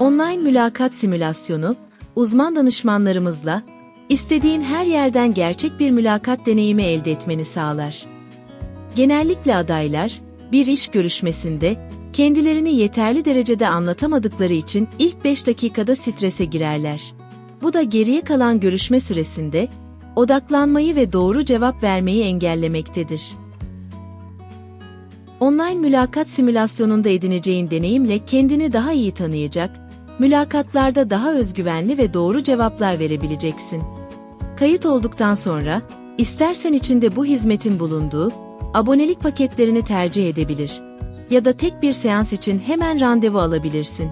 Online mülakat simülasyonu, uzman danışmanlarımızla istediğin her yerden gerçek bir mülakat deneyimi elde etmeni sağlar. Genellikle adaylar, bir iş görüşmesinde kendilerini yeterli derecede anlatamadıkları için ilk 5 dakikada strese girerler. Bu da geriye kalan görüşme süresinde odaklanmayı ve doğru cevap vermeyi engellemektedir. Online mülakat simülasyonunda edineceğin deneyimle kendini daha iyi tanıyacak, mülakatlarda daha özgüvenli ve doğru cevaplar verebileceksin. Kayıt olduktan sonra, istersen içinde bu hizmetin bulunduğu abonelik paketlerini tercih edebilir ya da tek bir seans için hemen randevu alabilirsin.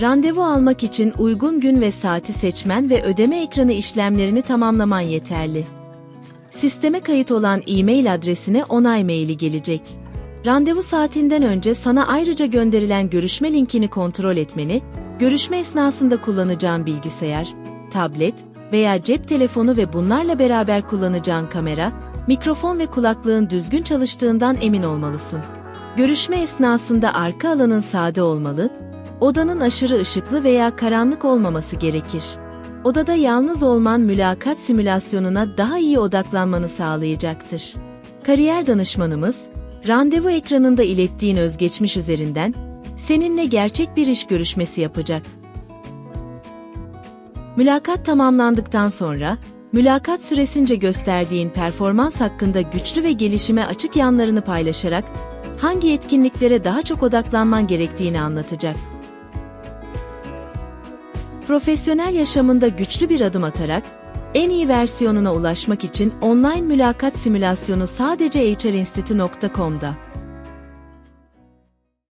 Randevu almak için uygun gün ve saati seçmen ve ödeme ekranı işlemlerini tamamlaman yeterli. Sisteme kayıt olan e-mail adresine onay maili gelecek. Randevu saatinden önce sana ayrıca gönderilen görüşme linkini kontrol etmeni, görüşme esnasında kullanacağın bilgisayar, tablet veya cep telefonu ve bunlarla beraber kullanacağın kamera, mikrofon ve kulaklığın düzgün çalıştığından emin olmalısın. Görüşme esnasında arka alanın sade olmalı, odanın aşırı ışıklı veya karanlık olmaması gerekir. Odada yalnız olman mülakat simülasyonuna daha iyi odaklanmanı sağlayacaktır. Kariyer danışmanımız, randevu ekranında ilettiğin özgeçmiş üzerinden seninle gerçek bir iş görüşmesi yapacak. Mülakat tamamlandıktan sonra, mülakat süresince gösterdiğin performans hakkında güçlü ve gelişime açık yanlarını paylaşarak hangi etkinliklere daha çok odaklanman gerektiğini anlatacak. Profesyonel yaşamında güçlü bir adım atarak en iyi versiyonuna ulaşmak için online mülakat simülasyonu sadece hrinstitute.com'da.